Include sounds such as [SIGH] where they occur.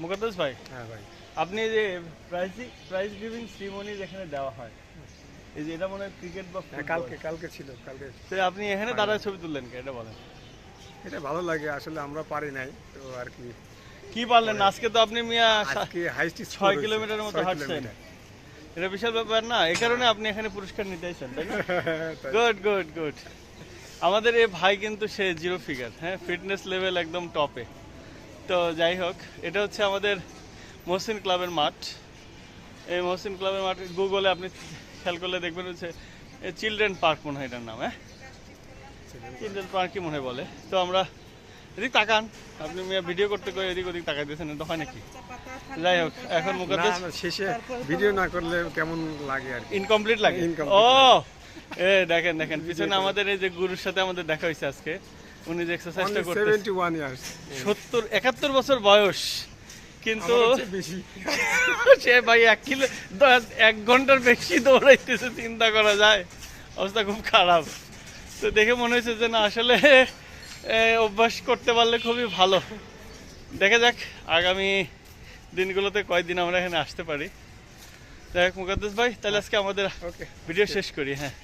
মুকাদ্দাস ভাই হ্যাঁ ভাই। আপনি যে প্রাইজ প্রাইজ গিভিং সিরিমনি যেখানে দেওয়া হয় এই যে এটা মনে হয় ক্রিকেট বা হ্যাঁ, কালকে কালকে ছিল কালকে। তো আপনি এখানে দাঁড়ায় ছবি তুললেন কে এটা বলেন। এটা ভালো লাগে আসলে আমরা পারি নাই তো আর কি। কি পারলেন? আজকে তো আপনি মিয়া আজকে হাইস্ট ছয় কিলোমিটারের মতো হাঁটছেন। এটা বিশাল ব্যাপার না এই কারণে আপনি এখানে পুরস্কার নিতে আসছেন তাই না? গুড গুড গুড আমাদের এই ভাই কিন্তু সে জিরো ফিগার হ্যাঁ ফিটনেস লেভেল একদম টপে তো যাই হোক এটা হচ্ছে আমাদের মহসিন ক্লাবের মাঠ। এই মহসিন ক্লাবের মাঠ গুগলে আপনি খেয়াল করলে দেখবেন হচ্ছে চিলড্রেন পার্ক মনে হয় এটার নাম হ্যাঁ? চিলড্রেন পার্কই মনে হয় বলে। তো আমরা এদিক তাকান আপনি মিয়া ভিডিও করতে করে এদিক ওদিক তাকাই দিয়েছেন এটা হয় নাকি? যাই হোক এখন না, শেষে ভিডিও না করলে কেমন লাগে আর ইনকমপ্লিট লাগে। ও এ দেখেন দেখেন পিছনে আমাদের এই যে গুরুর সাথে আমাদের দেখা হয়েছে আজকে। উনি যে এক্সারসাইজটা করতে সেভেন্টি ওয়ান ইয়ার্স সত্তর একাত্তর বছর বয়স। কিন্তু বেশি। [LAUGHS] সে ভাই এক কিলো এক ঘণ্টার বেশি দৌড়াইতেছে চিন্তা করা যায়। অবস্থা খুব খারাপ। তো দেখে মনে হয়েছে যে না আসলে অভ্যাস করতে পারলে খুবই ভালো। দেখা যাক আগামী দিনগুলোতে কয়েকদিন আমরা এখানে আসতে পারি। যাই হোক মুকাদ্দেস ভাই তাহলে আজকে আমাদের ভিডিও শেষ করি হ্যাঁ।